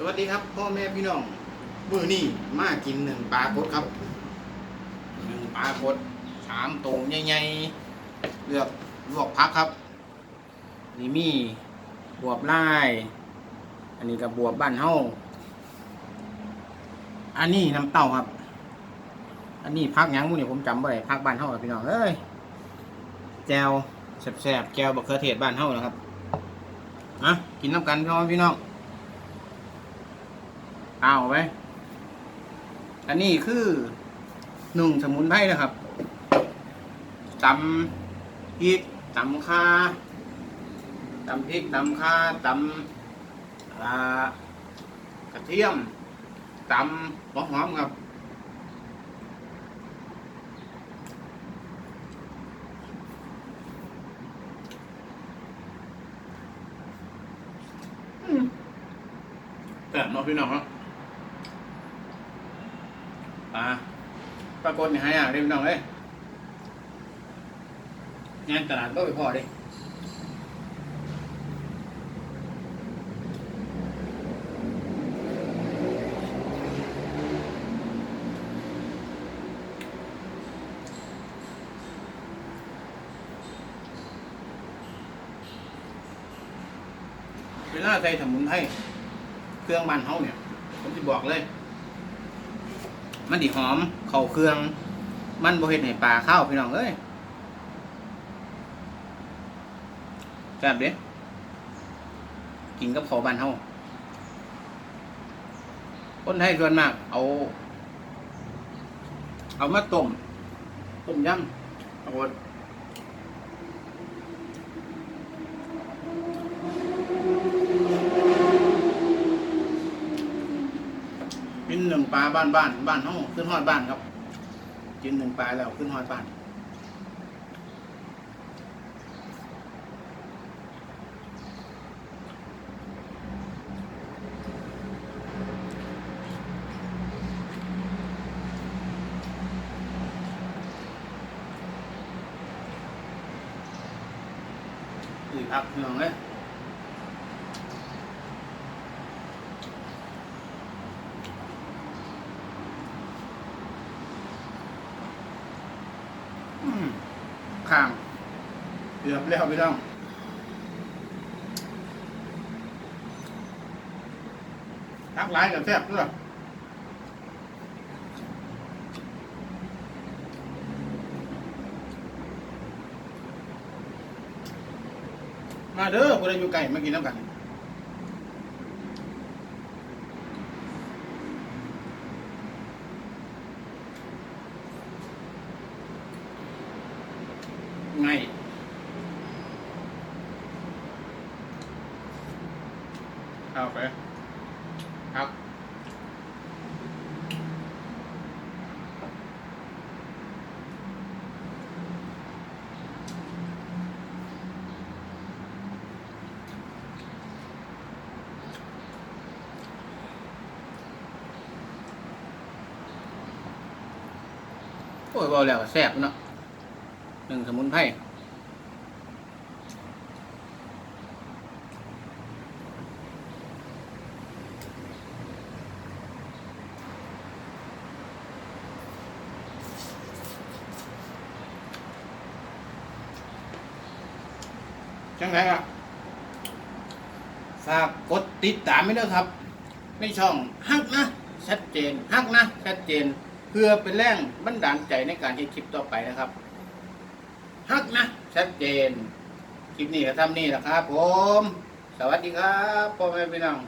สวัสดีครับพ่อแม่พี่น้องมื้อนี้มากินหนึ่งปลากดครับหนึ่งปลากดสามตรงใหญ่ๆเลือกลวกพักครับ นี่มีบวบไล่อันนี้กับบวบบ้านเฮาอันนี้น้ำเต้าครับ อันนี้พักยังมู้นี่ผมจำได้พักบ้านเฮาครับพี่น้องเอ้ยแจวแซ่บๆแจวบักเขือเทศบ้านเฮานะครับอะกินน้ำกันพี่น้องพี่น้อง เอาไว้อันนี้คือหนุ่งสมุนไพรนะครับตำพริกตำข่าตำพริกตำข่าตำกระเทียมตำหัวหอมครับแต่มาพี่น้องครับ ปลาปลากดนี่หายากเลยพี่น้องเอ้ยงานตลาดก็ไปพอดิเวลาใส่สมุนไพรเครื่องมันเฮาเนี่ย ผมจะบอกเลย มันดีหอม เข่าเครื่อง มันบริเห็ดให้ปลาข้าวพี่น้องเอ้ยแซ่บเด้กินกับข้าวบ้านเฮาคนไทยส่วนมาก เอา เอามาต้มต้มยำเอากฏกิ นหนึ่งปลาบ้านบ้านบ้านเฮาขึ้นฮอดบ้านครับ กินหนึ่งปลาแล้วขึ้นฮอดบ้านอือพักน้องเลย ข้างเกือบแล้วพี่น้องทักหลายกับแซ่บด้วยมาเด้อคนอยู่ไก่มากินน้ำกัน ไงเอาไปครับโอ้ยบอกแล้วแซ่บเนาะ หนึ่งสมุนไพรจังไรครับฝากกดติดตามไว้ด้วยครับในช่องฮักนะ ชัดเจนฮักนะ ชัดเจน เพื่อเป็นแรงบันดาลใจในการที่คลิปต่อไปนะครับ ฮักนะ ชัดเจน คลิปนี้ก็ทำนี่แหละครับผม สวัสดีครับพ่อแม่พี่น้อง